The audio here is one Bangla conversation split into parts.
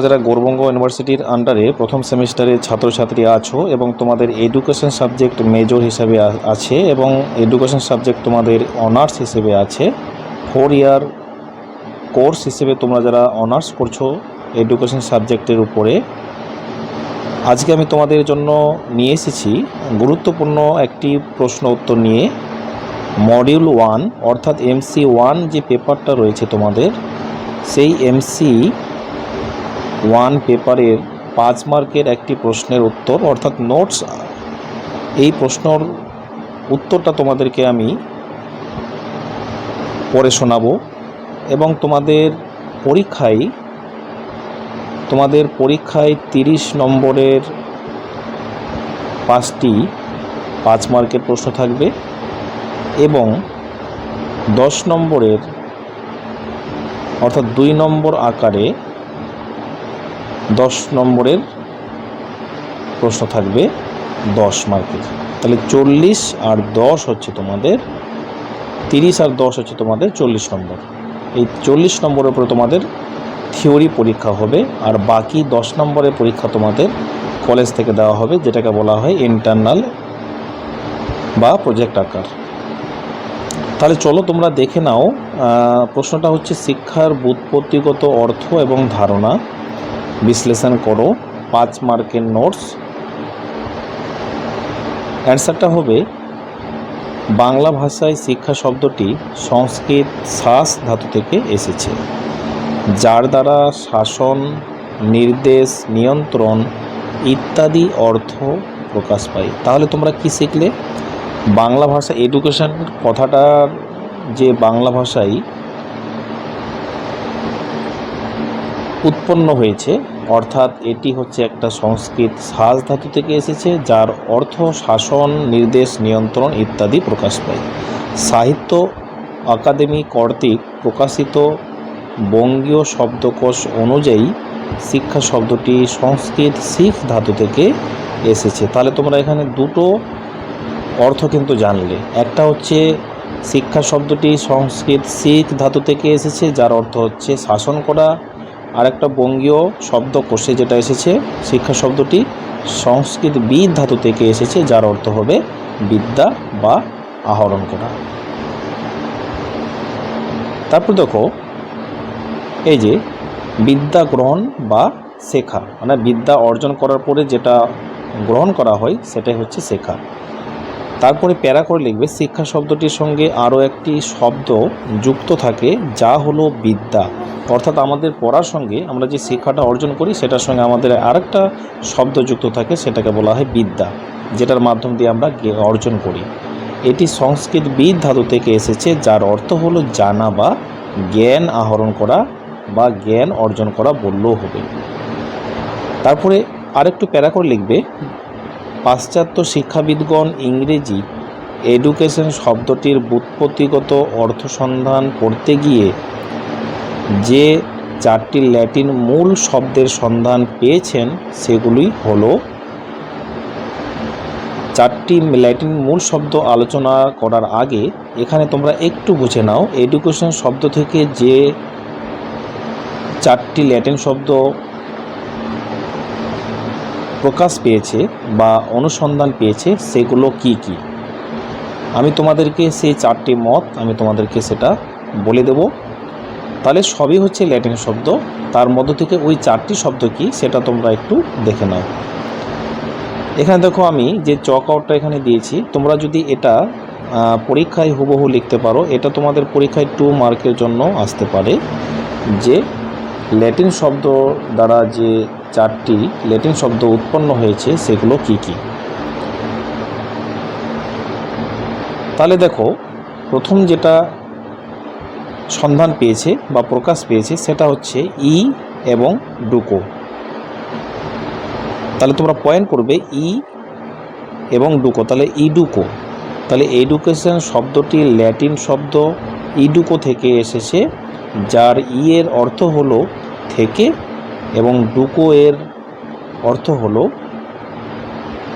যারা গৌরবঙ্গ ইউনিভার্সিটির আন্ডারে প্রথম সেমিস্টারে ছাত্রছাত্রী আছো এবং তোমাদের এডুকেশন সাবজেক্ট মেজর হিসাবে আছে এবং এডুকেশন সাবজেক্ট তোমাদের অনার্স হিসেবে আছে। ফোর ইয়ার কোর্স হিসেবে তোমরা যারা অনার্স করছ এডুকেশন সাবজেক্টের উপরে, আজকে আমি তোমাদের জন্য নিয়ে এসেছি গুরুত্বপূর্ণ একটি প্রশ্ন উত্তর নিয়ে। মডিউল ওয়ান অর্থাৎ এমসি ওয়ান যে পেপারটা রয়েছে তোমাদের, সেই এমসি ওয়ান পেপারের পাঁচ মার্কের একটি প্রশ্নের উত্তর, অর্থাৎ নোটস, এই প্রশ্নর উত্তরটা তোমাদেরকে আমি পড়ে শোনাবো। এবং তোমাদের পরীক্ষায় তোমাদের পরীক্ষায় তিরিশ নম্বরের পাঁচটি পাঁচ মার্কের প্রশ্ন থাকবে এবং দশ নম্বরের, অর্থাৎ দুই নম্বর আকারে দশ নম্বরের প্রশ্ন থাকবে দশ মার্কের। তাহলে চল্লিশ আর দশ হচ্ছে তোমাদের, তিরিশ আর দশ হচ্ছে তোমাদের চল্লিশ নম্বর। এই চল্লিশ নম্বরের উপরে তোমাদের থিওরি পরীক্ষা হবে আর বাকি দশ নম্বরের পরীক্ষা তোমাদের কলেজ থেকে দেওয়া হবে, যেটাকে বলা হয় ইন্টারনাল বা প্রজেক্ট আকার। তাহলে চলো তোমরা দেখে নাও প্রশ্নটা হচ্ছে শিক্ষার বুৎপত্তিগত অর্থ এবং ধারণা। বিশ্লেষণ করো, পাঁচ মার্কের নোটস অ্যান্সারটা হবে, বাংলা ভাষায় শিক্ষা শব্দটি সংস্কৃত শ্বাস ধাতু থেকে এসেছে, যার দ্বারা শাসন, নির্দেশ, নিয়ন্ত্রণ ইত্যাদি অর্থ প্রকাশ পায়। তাহলে তোমরা কি শিখলে? বাংলা ভাষা এডুকেশন কথাটার যে বাংলা ভাষায় উৎপন্ন হয়েছে অর্থাৎ এটি হচ্ছে একটা সংস্কৃত সাজ ধাতু থেকে এসেছে, যার অর্থ শাসন, নির্দেশ, নিয়ন্ত্রণ ইত্যাদি প্রকাশ পায়। সাহিত্য আকাদেমি কর্তৃক প্রকাশিত বঙ্গীয় শব্দকোষ অনুযায়ী শিক্ষা শব্দটি সংস্কৃত শিখ ধাতু থেকে এসেছে। তাহলে তোমরা এখানে দুটো অর্থ কিন্তু জানলে। একটা হচ্ছে শিক্ষা শব্দটি সংস্কৃত শিখ ধাতু থেকে এসেছে, যার অর্থ হচ্ছে শাসন করা। আর একটা বঙ্গীয় শব্দকোষে যেটা এসেছে, শিক্ষা শব্দটি সংস্কৃত বিদ ধাতু থেকে এসেছে, যার অর্থ হবে বিদ্যা বা আহরণ করা। তারপর দেখো, এই যে বিদ্যা গ্রহণ বা শেখা মানে বিদ্যা অর্জন করার পরে যেটা গ্রহণ করা হয়, সেটাই হচ্ছে শেখা। তারপরে প্যারা করে লিখবে শিক্ষা শব্দটির সঙ্গে আরও একটি শব্দ যুক্ত থাকে, যা হলো বিদ্যা। অর্থাৎ আমাদের পড়ার সঙ্গে আমরা যে শিক্ষাটা অর্জন করি, সেটার সঙ্গে আমাদের আরেকটা শব্দ যুক্ত থাকে, সেটাকে বলা হয় বিদ্যা, যেটার মাধ্যম দিয়ে আমরা অর্জন করি। এটি সংস্কৃত বিদ ধাতু থেকে এসেছে, যার অর্থ হলো জানা বা জ্ঞান আহরণ করা বা জ্ঞান অর্জন করা বললেও হবে। তারপরে আরেকটু প্যারা করে লিখবে পাশ্চাত্য শিক্ষাবিদগণ ইংরেজি এডুকেশন শব্দটির ব্যুৎপত্তিগত অর্থসন্ধান করতে গিয়ে যে চারটি ল্যাটিন মূল শব্দের সন্ধান পেয়েছেন, সেগুলি হলো চারটি ল্যাটিন মূল শব্দ আলোচনা করার আগে এখানে তোমরা একটু বুঝে নাও। এডুকেশন শব্দ থেকে যে চারটি ল্যাটিন শব্দ প্রকাশ পেয়েছে বা অনুসন্ধান পেয়েছে সেগুলো কি কি? আমি তোমাদেরকে সেই চারটি মত আমি তোমাদেরকে সেটা বলে দেব। তাহলে সবই হচ্ছে ল্যাটিন শব্দ। তার মধ্য থেকে ওই চারটি শব্দ কি সেটা তোমরা একটু দেখে নাও। এখানে দেখো আমি যে চক আউটটা এখানে দিয়েছি, তোমরা যদি এটা পরীক্ষায় হুবহু লিখতে পারো। এটা তোমাদের পরীক্ষায় টু মার্কের জন্য আসতে পারে। যে ল্যাটিন শব্দ দ্বারা যে চারটি ল্যাটিন শব্দ উৎপন্ন হয়েছে, সেগুলো কি কি? তাহলে দেখো, প্রথম যেটা সন্ধান পেয়েছে বা প্রকাশ পেয়েছে, সেটা হচ্ছে ই এবং ডুকো। তাহলে তোমরা পয়েন্ট করবে ই এবং ডুকো। তাহলে ইডুকো তাহলে এডুকেশন শব্দটি ল্যাটিন শব্দ ইডুকো থেকে এসেছে, যার ই এর অর্থ হলো থেকে এবং ডুকো এর অর্থ হল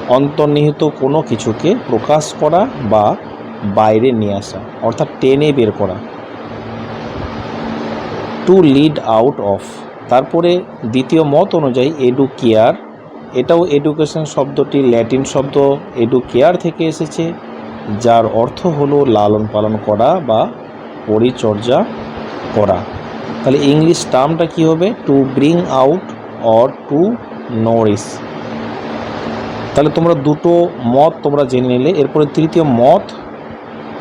অন্তর্নিহিত কোনো কিছুকে প্রকাশ করা বা বাইরে নিয়ে আসা, অর্থাৎ টেনে বের করা। টু লিড আউট অফ তারপরে দ্বিতীয় মত অনুযায়ী এডু কেয়ার এটাও এডুকেশন শব্দটি ল্যাটিন শব্দ এডু কেয়ার থেকে এসেছে, যার অর্থ হলো লালন পালন করা বা পরিচর্যা করা। তাহলে ইংলিশ টার্মটা কী হবে? To bring out or to nourish তাহলে তোমরা দুটো মত তোমরা জেনে নিলে। এরপরে তৃতীয় মত,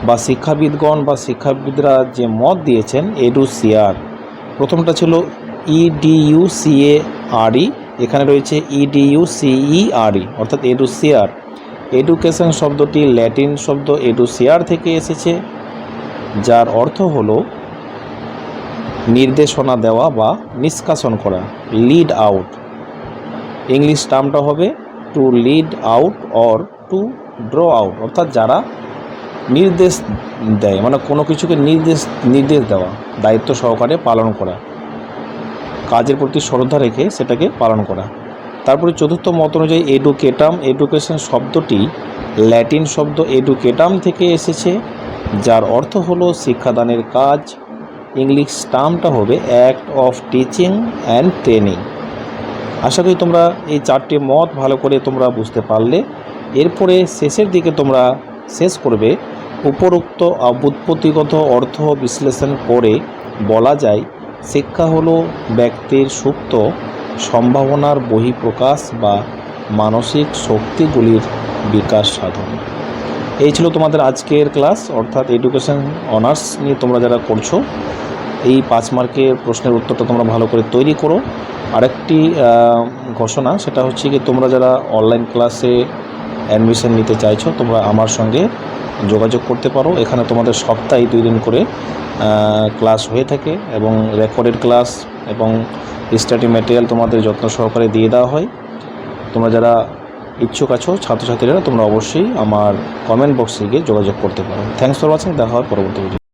বা শিক্ষাবিদগণ বা শিক্ষাবিদরা যে মত দিয়েছেন এডু সিয়ার প্রথমটা ছিল E ইডিইউ সিএ আরই এখানে রয়েছে E E D U C E R E অর্থাৎ এডু সিয়ার এডুকেশন শব্দটি ল্যাটিন শব্দ এডুসিয়ার থেকে এসেছে, যার অর্থ হলো নির্দেশনা দেওয়া বা নিষ্কাশন করা। লিড আউট ইংলিশ টার্মটা হবে to lead out or to draw out অর্থাৎ যারা নির্দেশ দেয় মানে কোনো কিছুকে নির্দেশ নির্দেশ দেওয়া, দায়িত্ব সহকারে পালন করা। কাজের প্রতি শ্রদ্ধা রেখে সেটাকে পালন করা। তারপরে চতুর্থ মত অনুযায়ী এডুকেটাম এডুকেশন শব্দটি ল্যাটিন শব্দ এডুকেটাম থেকে এসেছে, যার অর্থ হলো শিক্ষাদানের কাজ ইংলিশ টার্মটা হবে act of teaching and training আশা করি তোমরা এই চারটি মত ভালো করে তোমরা বুঝতে পারলে। এরপরে শেষের দিকে তোমরা শেষ করবে। উপরোক্ত অভ্যুৎপত্তিগত অর্থ বিশ্লেষণ করে বলা যায়, শিক্ষা হলো ব্যক্তির সুপ্ত সম্ভাবনার বহিঃপ্রকাশ বা মানসিক শক্তিগুলির বিকাশ সাধন। এই ছিল তোমাদের আজকের ক্লাস, অর্থাৎ এডুকেশন অনার্স নিয়ে তোমরা যারা করছ, এই পাঁচ মার্কের প্রশ্নের উত্তরটা তোমরা ভালো করে তৈরি করো। আরেকটি ঘোষণা, সেটা হচ্ছে কি তোমরা যারা অনলাইন ক্লাসে অ্যাডমিশন নিতে চাইছো, তোমরা আমার সঙ্গে যোগাযোগ করতে পারো। এখানে তোমাদের সপ্তাহে দুই দিন করে ক্লাস হয়ে থাকে এবং রেকর্ডেড ক্লাস এবং স্টাডি ম্যাটেরিয়াল তোমাদের যত্ন সহকারে দিয়ে দেওয়া হয়। তোমরা যারা ইচ্ছুক আছো ছাত্রছাত্রীরা, তোমরা অবশ্যই আমার কমেন্ট বক্সে গিয়ে যোগাযোগ করতে পারো। থ্যাংকস ফর ওয়াচিং দেখা হয় পরবর্তী ভিডিও